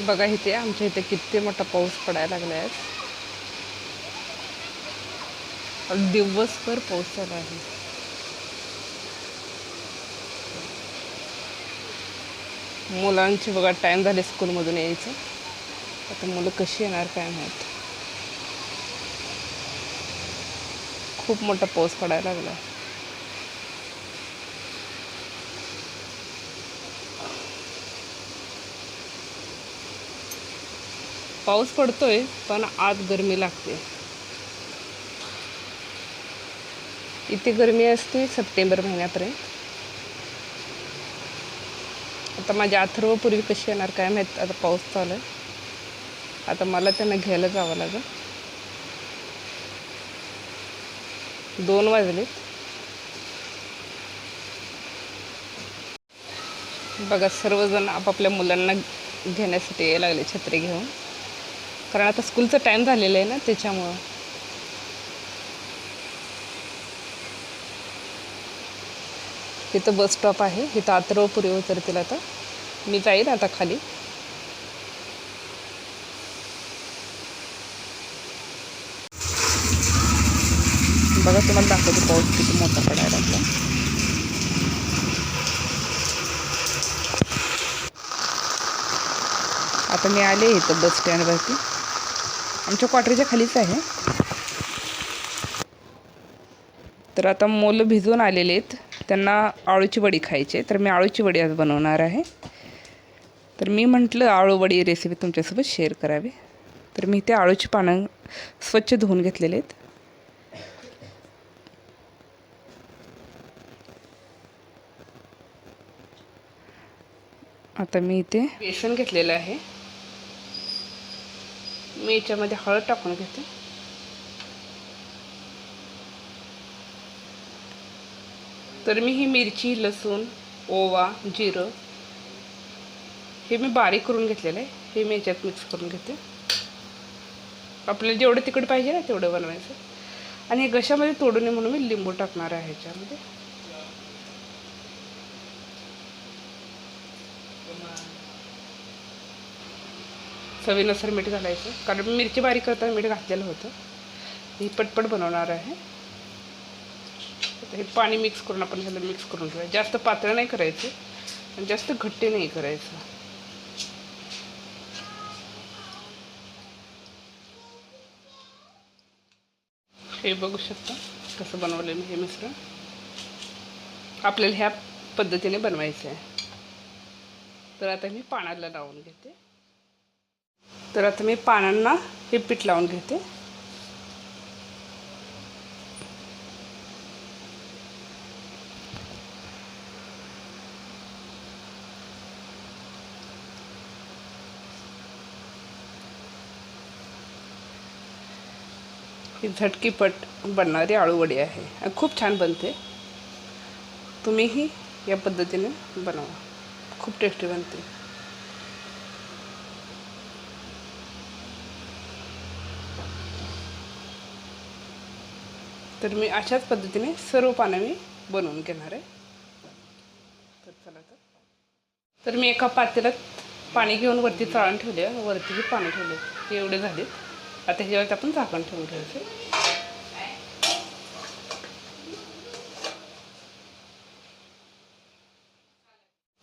बघा इथे आमच्या इथे किती मोठा पाऊस पडायला लागला आहे दिवसभर पाऊस चालू आहे. मुलांची बघा टाईम झाले स्कूलमधून यायचं. आता मुलं कशी येणार काय माहीत. खूप मोठा पाऊस पडायला लागला आहे पाऊस पडतोय पण आत गरमी लागते. इथे गरमी असते सप्टेंबर महिन्यापर्यंत. आता माझ्या अथर्व पूर्वी कशी येणार काय माहीत आता पाऊस चालू आहे. आता मला त्यांना घ्यायला जावं लागेल. दोन वाजलेत. बघा सर्वजण आपापल्या मुलांना घेण्यासाठी यायला लागले छत्री घेऊन. कारण आता स्कूलचं टाईम झालेला आहे ना त्याच्यामुळं. इथं बस स्टॉप आहे. इथं आतरवपुरी उतरतील आता. मी जाईन आता खाली. बघा तुम्हाला दाखवते पाऊस किती मोठा पडायला लागला. आता मी आले इथं बस स्टँडवरती आमच्या क्वार्टरच्या खालीच आहे. तर आता मुलं भिजून आलेले आहेत. त्यांना आळूची वडी खायची आहे. तर मी आळूची वडी आज बनवणार आहे. तर मी म्हटलं आळूवडी रेसिपी तुमच्यासोबत शेअर करावी. तर मी ते आळूची पानं स्वच्छ धुवून घेतलेले आहेत. आता मी इथे बेसन घेतलेलं आहे. मी याच्यामध्ये हळद टाकून घेते. तर मी ही मिरची लसूण ओवा जिरं हे मी बारीक करून घेतलेलं आहे. हे मी याच्यात मिक्स करून घेते. आपल्याला जेवढं तिकडे पाहिजे ना तेवढं बनवायचं. आणि हे घशामध्ये तोडू नये म्हणून मी लिंबू टाकणार आहे ह्याच्यामध्ये. चवीनुसार मीठ घालायचं. कारण मिरची बारीक करताना मीठ घातलेलं होतं. ही पटपट बनवणार आहे. हे पाणी मिक्स करून आपण ह्याला मिक्स करून ठेवायचं जास्त पातळ नाही करायचं. आणि जास्त घट्टे नाही करायचं. हे बघू शकता कसं बनवलं मी हे मिश्रण. आपल्याला ह्या पद्धतीने बनवायचं आहे तर आता मी पाण्याला लावून घेते. तर आता मी पानांना हे पीठ लावून घेते. ही झटकीपट बनणारी आळूवडी आहे आणि खूप छान बनते. तुम्हीही या पद्धतीने बनवा. खूप टेस्टी बनते. तर मी अशाच पद्धतीने सर्व पानं मी बनवून घेणार आहे. तर चला तर. तर मी एका पातेल्यात पाणी घेऊन वरती चाळण ठेवले वरतीही पाणी ठेवले हे एवढे झाले आता ह्याच्यावरती आपण झाकण ठेवून घ्यायचं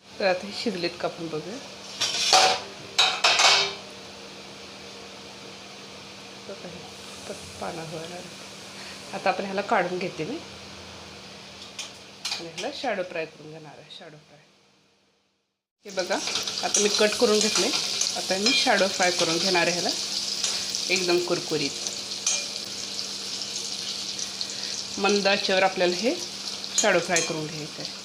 तर आता हे शिजलेत का आपण बघूया. पानं व्हायला आता आपण ह्याला काढून घेते मी. आणि ह्याला शॅडो फ्राय करून घेणार आहे शॅडो फ्राय हे बघा आता मी कट करून घेतले. आता मी शॅडो फ्राय करून घेणार आहे ह्याला. एकदम कुरकुरीत. मंद आचेवर आपल्याला हे शॅडो फ्राय करून घ्यायचं आहे.